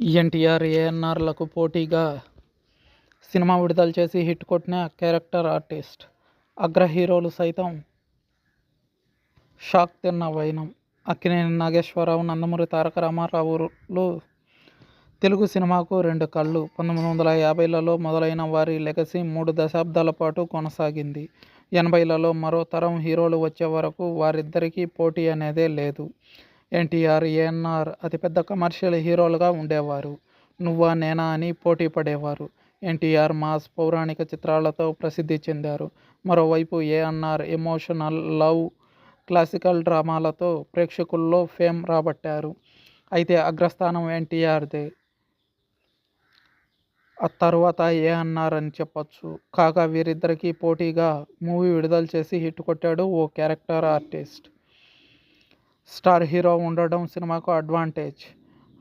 ఎన్టీఆర్, ఏఎన్ఆర్లకు పోటీగా సినిమా విడుదల చేసి హిట్ కొట్టిన క్యారెక్టర్ ఆర్టిస్ట్. అగ్ర హీరోలు సైతం షాక్ తిన్న వైనం. అక్కినేని నాగేశ్వరరావు, నందమూరి తారక రామారావులు తెలుగు సినిమాకు రెండు కళ్ళు పంతొమ్మిది వందల యాభైలలో మొదలైన వారి లెగసీ మూడు దశాబ్దాల పాటు కొనసాగింది. ఎనభైలలో మరో తరం హీరోలు వచ్చే వరకు వారిద్దరికీ పోటీ అనేదే లేదు. ఎన్టీఆర్, ఏఎన్ఆర్ అతిపెద్ద కమర్షియల్ హీరోలుగా ఉండేవారు. నువ్వా నేనా అని పోటీ పడేవారు. ఎన్టీఆర్ మాస్, పౌరాణిక చిత్రాలతో ప్రసిద్ధి చెందారు. మరోవైపు ఏఎన్ఆర్ ఎమోషనల్, లవ్, క్లాసికల్ డ్రామాలతో ప్రేక్షకుల్లో ఫేమ్ రాబట్టారు. అయితే అగ్రస్థానం ఎన్టీఆర్దే. ఆ తర్వాత ఏఎన్ఆర్ అని చెప్పొచ్చు. కాగా వీరిద్దరికీ పోటీగా మూవీ విడుదల చేసి హిట్ కొట్టాడు ఓ క్యారెక్టర్ ఆర్టిస్ట్. స్టార్ హీరో ఉండడం సినిమాకు అడ్వాంటేజ్.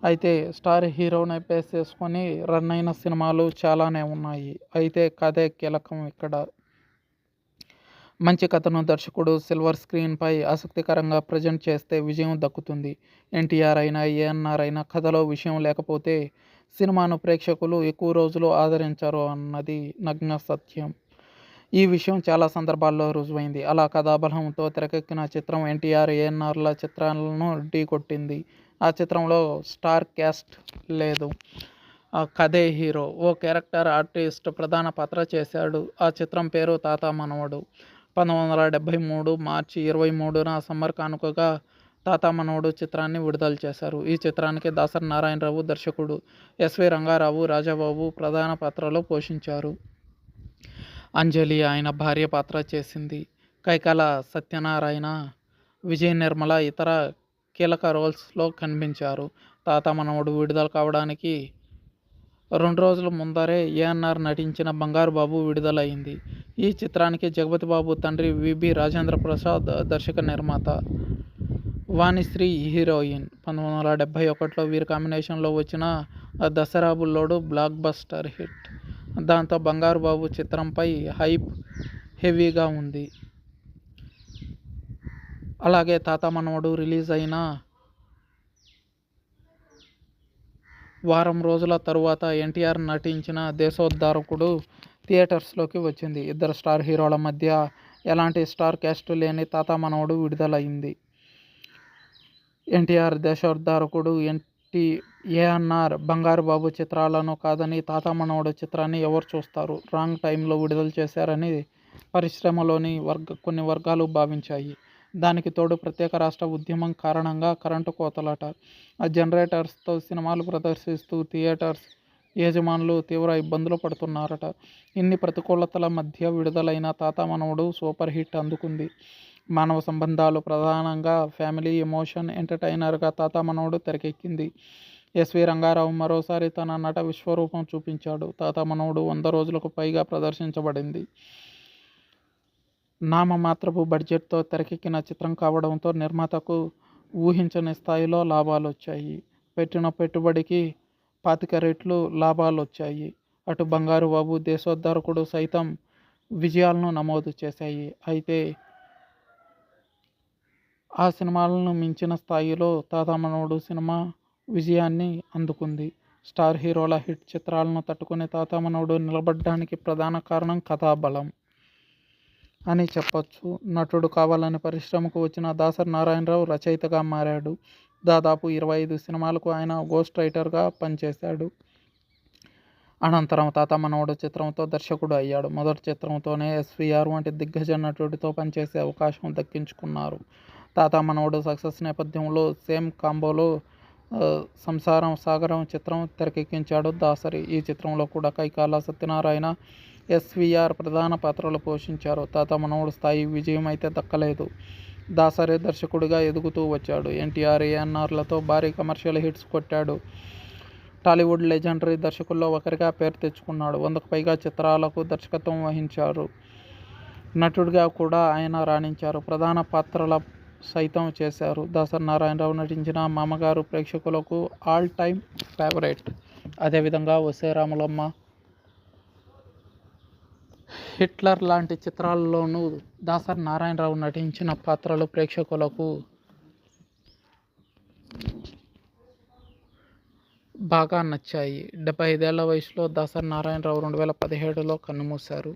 అయితే స్టార్ హీరోనే బేస్ చేసుకొని రన్ అయిన సినిమాలు చాలానే ఉన్నాయి. అయితే కథే కీలకం ఇక్కడ. మంచి కథను దర్శకుడు సిల్వర్ స్క్రీన్పై ఆసక్తికరంగా ప్రజెంట్ చేస్తే విజయం దక్కుతుంది. ఎన్టీఆర్ అయినా, ఏఎన్ఆర్ అయినా కథలో విషయం లేకపోతే సినిమాను ప్రేక్షకులు ఎక్కువ రోజులు ఆదరించరు అన్నది నగ్న సత్యం. ఈ విషయం చాలా సందర్భాల్లో రుజువైంది. అలా కథాబలంతో తెరకెక్కిన చిత్రం ఎన్టీఆర్, ఏఎన్ఆర్ల చిత్రాలను ఢీకొట్టింది. ఆ చిత్రంలో స్టార్ క్యాస్ట్ లేదు. కథే హీరో. ఓ క్యారెక్టర్ ఆర్టిస్ట్ ప్రధాన పాత్ర చేశాడు. ఆ చిత్రం పేరు తాత మనవడు. పంతొమ్మిది వందల డెబ్భై మూడు మార్చి ఇరవై మూడున సమ్మర్ కానుకగా తాత మనవడు చిత్రాన్ని విడుదల చేశారు. ఈ చిత్రానికి దాసరి నారాయణరావు దర్శకుడు. ఎస్వీ రంగారావు, రాజాబాబు ప్రధాన పాత్రలో పోషించారు. అంజలి ఆయన భార్య పాత్ర చేసింది. కైకాల సత్యనారాయణ, విజయ నిర్మల ఇతర కీలక రోల్స్లో కనిపించారు. తాత మనవడు విడుదల కావడానికి రెండు రోజుల ముందరే ఏఎన్ఆర్ నటించిన బంగారు బాబు విడుదలైంది. ఈ చిత్రానికి జగపతి బాబు తండ్రి విబి రాజేంద్ర రాజేంద్రప్రసాద్ దర్శక నిర్మాత. వాణిశ్రీ హీరోయిన్. పంతొమ్మిది వందల డెబ్భై ఒకటిలో వీరి కాంబినేషన్లో వచ్చిన Dasara Bullodu blockbuster hit. దాంతో బంగారు బాబు చిత్రంపై హైప్ హెవీగా ఉంది. అలాగే తాత మనవడు రిలీజ్ అయిన వారం రోజుల తరువాత ఎన్టీఆర్ నటించిన దేశోద్ధారకుడు థియేటర్స్లోకి వచ్చింది. ఇద్దరు స్టార్ హీరోల మధ్య ఎలాంటి స్టార్ క్యాస్ట్ లేని తాత మనవడు విడుదలైంది. ఎన్టీఆర్ దేశోద్ధారకుడు ఎన్ కాబట్టి ఏఎన్నార్ బంగారు బాబు చిత్రాలను కాదని తాత మనవడు చిత్రాన్ని ఎవరు చూస్తారు? రాంగ్ టైంలో విడుదల చేశారని పరిశ్రమలోని కొన్ని వర్గాలు భావించాయి. దానికి తోడు ప్రత్యేక రాష్ట్ర ఉద్యమం కారణంగా కరెంటు కోతలట. జనరేటర్స్తో సినిమాలు ప్రదర్శిస్తూ థియేటర్స్ యజమానులు తీవ్ర ఇబ్బందులు పడుతున్నారట. ఇన్ని ప్రతికూలతల మధ్య విడుదలైన తాత మనవడు సూపర్ హిట్ అందుకుంది. మానవ సంబంధాలు ప్రధానంగా ఫ్యామిలీ ఎమోషన్ ఎంటర్టైనర్గా తాత మనవడు తెరకెక్కింది. ఎస్వి రంగారావు మరోసారి తన నట విశ్వరూపం చూపించాడు. తాత మనవడు వంద రోజులకు పైగా ప్రదర్శించబడింది. నామమాత్రపు బడ్జెట్తో తెరకెక్కిన చిత్రం కావడంతో నిర్మాతకు ఊహించని స్థాయిలో లాభాలు వచ్చాయి పెట్టిన పెట్టుబడికి పాతిక రెట్లు లాభాలొచ్చాయి. అటు బంగారు బాబు, దేశోద్ధారకుడు సైతం విజయాలను నమోదు చేశాయి. అయితే ఆ సినిమాలను మించిన స్థాయిలో తాత సినిమా విజయాన్ని అందుకుంది. స్టార్ హీరోల హిట్ చిత్రాలను తట్టుకుని తాత నిలబడడానికి నిలబడ్డానికి ప్రధాన కారణం కథాబలం అని చెప్పొచ్చు. నటుడు కావాలని పరిశ్రమకు వచ్చిన దాసరి నారాయణరావు రచయితగా మారాడు. దాదాపు ఇరవై ఐదు సినిమాలకు ఆయన గోస్ట్ రైటర్గా పనిచేశాడు. అనంతరం తాత మనవడు చిత్రంతో దర్శకుడు అయ్యాడు. మొదటి చిత్రంతోనే ఎస్వీఆర్ వంటి దిగ్గజ నటుడితో పనిచేసే అవకాశం దక్కించుకున్నారు. తాత మనవడు సక్సెస్ నేపథ్యంలో సేమ్ కాంబోలో సంసారం సాగరం చిత్రం తెరకెక్కించాడు దాసరి. ఈ చిత్రంలో కూడా కైకాల సత్యనారాయణ, ఎస్వీఆర్ ప్రధాన పాత్రలు పోషించారు. తాత మనవడు స్థాయి విజయం అయితే దక్కలేదు. దాసరి దర్శకుడిగా ఎదుగుతూ వచ్చాడు. ఎన్టీఆర్, ఏఎన్ఆర్లతో భారీ కమర్షియల్ హిట్స్ కొట్టాడు. టాలీవుడ్ లెజెండరీ దర్శకుల్లో ఒకరిగా పేరు తెచ్చుకున్నాడు. వందకు పైగా చిత్రాలకు దర్శకత్వం వహించారు. నటుడిగా కూడా ఆయన రాణించారు. ప్రధాన పాత్రల సైతం చేశారు. దాసరి నారాయణరావు నటించిన మామగారు ప్రేక్షకులకు ఆల్ టైమ్ ఫేవరెట్. అదేవిధంగా వసే రాములమ్మ, హిట్లర్ లాంటి చిత్రాల్లోనూ దాసరి నారాయణరావు నటించిన పాత్రలు ప్రేక్షకులకు బాగా నచ్చాయి డెబ్బై ఐదేళ్ళ వయసులో దాసరి నారాయణరావు రెండు వేల పదిహేడులో కన్నుమూశారు